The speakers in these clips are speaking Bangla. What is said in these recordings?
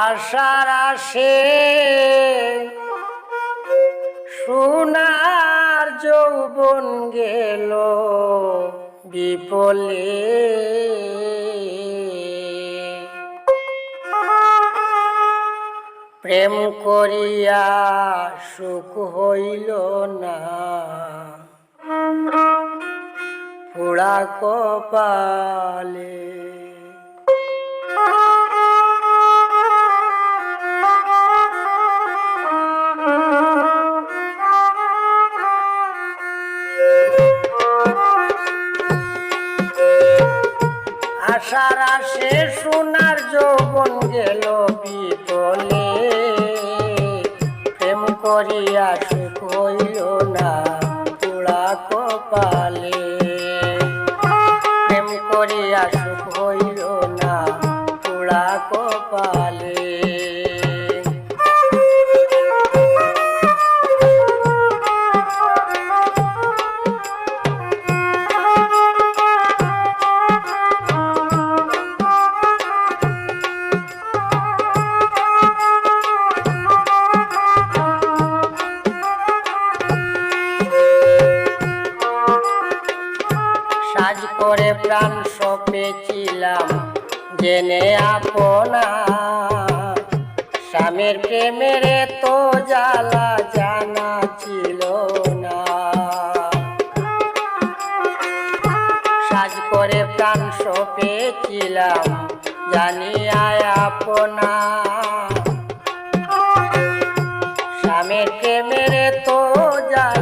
আশার আসে সোনার যৌবন গেল বিপলে। প্রেম করিয়া সুখ হইল না। পোড়া কপালে আশার আসে সোনার যৌবন গেল বিপলে প্রেম করিয়া সুখ হইল না পোড়া কপালে। প্রেম করিয়া সুখ হইল না পোড়া কপালে। সাজ করে প্রাণ সপেছিলাম জেনে আপনা স্বামীর প্রেমের তো জ্বালা জানা ছিল না। সাজ করে প্রাণ সপেছিলাম জানিয়া আপনা স্বামীর প্রেমের তো জ্বালা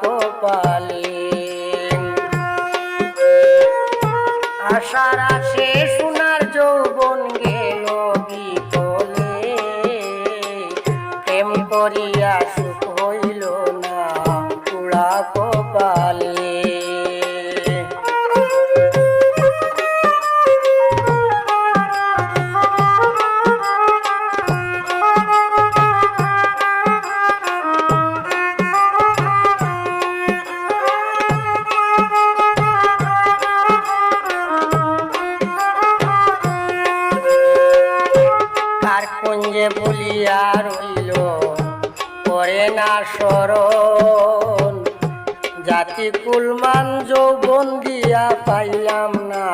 কপালে। আশার আসে সোনার যৌবন গেল বিপলে প্রেম করিয়া সুখ হইল না কুড়া কপালে। কুঞ্জে বলিয়া রইল করে না স্মরণ জাতি কুলমান যৌবন দিয়া পাইলাম না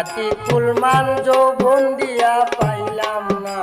জাতি কুলমান যৌবন দিয়া পাইলাম না।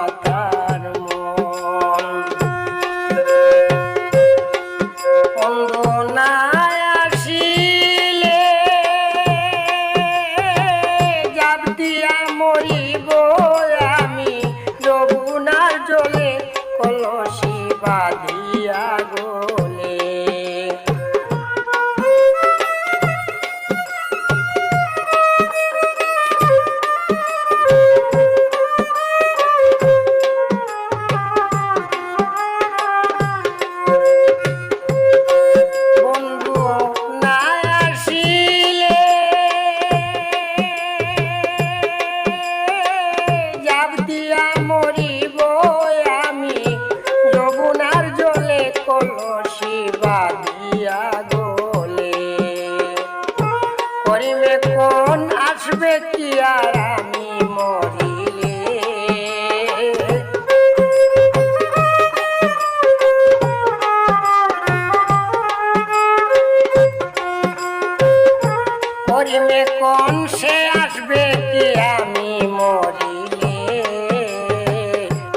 জীবন সে আসবে কি আমি মরিলে?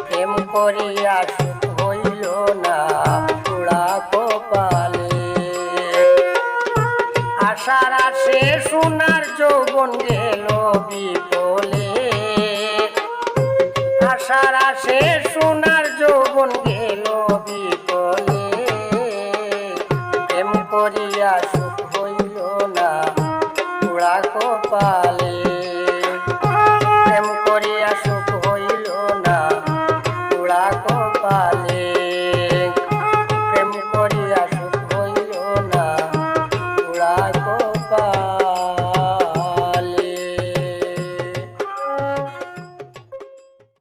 প্রেম করিয়া হইল না পোড়া কপালে। আশার আসে সোনার যৌবন গেল বিপলে আশার আসে সোনার যৌবন গেল বিপলে প্রেম করিয়া